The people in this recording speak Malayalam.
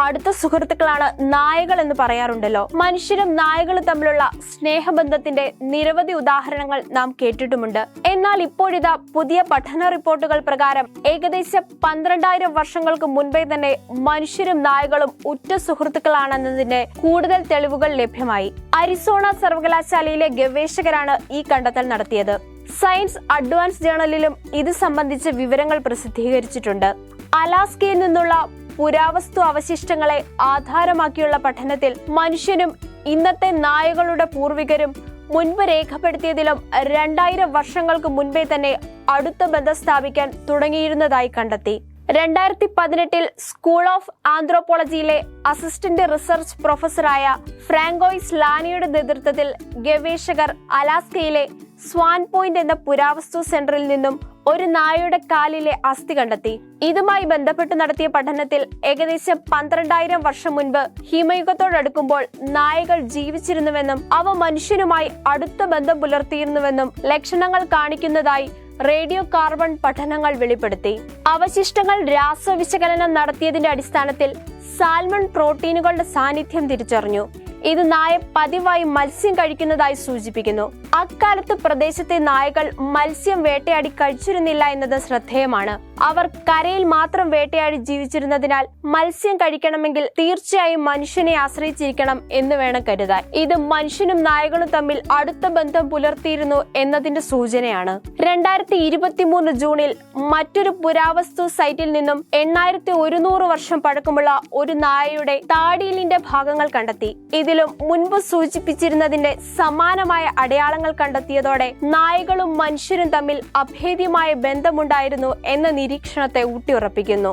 അടുത്ത സുഹൃത്തുക്കളാണ് നായകൾ എന്ന് പറയാറുണ്ടല്ലോ. മനുഷ്യരും നായകളും തമ്മിലുള്ള സ്നേഹബന്ധത്തിന്റെ നിരവധി ഉദാഹരണങ്ങൾ നാം കേട്ടിട്ടുമുണ്ട്. എന്നാൽ ഇപ്പോഴിതാ പുതിയ പഠന റിപ്പോർട്ടുകൾ പ്രകാരം ഏകദേശം പന്ത്രണ്ടായിരം വർഷങ്ങൾക്ക് മുൻപേ തന്നെ മനുഷ്യരും നായകളും ഉറ്റ സുഹൃത്തുക്കളാണെന്നതിന്റെ കൂടുതൽ തെളിവുകൾ ലഭ്യമായി. അരിസോണ സർവകലാശാലയിലെ ഗവേഷകരാണ് ഈ കണ്ടെത്തൽ നടത്തിയത്. സയൻസ് അഡ്വാൻസ് ജേണലിലും ഇത് സംബന്ധിച്ച് വിവരങ്ങൾ പ്രസിദ്ധീകരിച്ചിട്ടുണ്ട്. അലാസ്കയിൽ നിന്നുള്ള പുരാവസ്തു അവശിഷ്ടങ്ങളെ ആധാരമാക്കിയുള്ള പഠനത്തിൽ മനുഷ്യനും ഇന്നത്തെ നായകളുടെ പൂർവികരും മുൻപ് രേഖപ്പെടുത്തിയതിലും രണ്ടായിരം വർഷങ്ങൾക്ക് മുൻപേ തന്നെ അടുത്ത ബന്ധം സ്ഥാപിക്കാൻ തുടങ്ങിയിരുന്നതായി കണ്ടെത്തി. രണ്ടായിരത്തി പതിനെട്ടിൽ സ്കൂൾ ഓഫ് ആന്ത്രോപോളജിയിലെ അസിസ്റ്റന്റ് റിസർച്ച് പ്രൊഫസറായ ഫ്രാങ്കോയിസ് ലാനിയുടെ നേതൃത്വത്തിൽ ഗവേഷകർ അലാസ്കയിലെ സ്വാൻ പോയിന്റ് എന്ന പുരാവസ്തു സെന്ററിൽ നിന്നും ഒരു നായയുടെ കാലിലെ അസ്ഥി കണ്ടെത്തി. ഇതുമായി ബന്ധപ്പെട്ട് നടത്തിയ പഠനത്തിൽ ഏകദേശം പന്ത്രണ്ടായിരം വർഷം മുൻപ് ഹിമയുഗത്തോടടുക്കുമ്പോൾ നായകൾ ജീവിച്ചിരുന്നുവെന്നും അവ മനുഷ്യനുമായി അടുത്ത ബന്ധം പുലർത്തിയിരുന്നുവെന്നും ലക്ഷണങ്ങൾ കാണിക്കുന്നതായി റേഡിയോ കാർബൺ പഠനങ്ങൾ വെളിപ്പെടുത്തി. അവശിഷ്ടങ്ങൾ രാസവിശകലനം നടത്തിയതിന്റെ അടിസ്ഥാനത്തിൽ സാൽമൺ പ്രോട്ടീനുകളുടെ സാന്നിധ്യം തിരിച്ചറിഞ്ഞു. ഇത് നായ പതിവായി മത്സ്യം കഴിക്കുന്നതായി സൂചിപ്പിക്കുന്നു. അക്കാലത്ത് പ്രദേശത്തെ നായകൾ മത്സ്യം വേട്ടയാടി കഴിച്ചിരുന്നില്ല എന്നത് ശ്രദ്ധേയമാണ്. അവർ കരയിൽ മാത്രം വേട്ടയാടി ജീവിച്ചിരുന്നതിനാൽ മത്സ്യം കഴിക്കണമെങ്കിൽ തീർച്ചയായും മനുഷ്യനെ ആശ്രയിച്ചിരിക്കണം എന്ന് വേണം കരുതാൻ. ഇത് മനുഷ്യനും നായകളും തമ്മിൽ അടുത്ത ബന്ധം പുലർത്തിയിരുന്നു എന്നതിന്റെ സൂചനയാണ്. രണ്ടായിരത്തി ഇരുപത്തിമൂന്ന് ജൂണിൽ മറ്റൊരു പുരാവസ്തു സൈറ്റിൽ നിന്നും എണ്ണായിരത്തി ഒരുന്നൂറ് വർഷം പഴക്കമുള്ള ഒരു നായയുടെ താടിയിലിന്റെ ഭാഗങ്ങൾ കണ്ടെത്തി. ഇതിലും മുൻപ് സൂചിപ്പിച്ചിരുന്നതിന്റെ സമാനമായ അടയാളങ്ങൾ കണ്ടെത്തിയതോടെ നായകളും മനുഷ്യരും തമ്മിൽ അഭേദ്യമായ ബന്ധമുണ്ടായിരുന്നു എന്ന നിരീക്ഷണത്തെ ഊട്ടിയുറപ്പിക്കുന്നു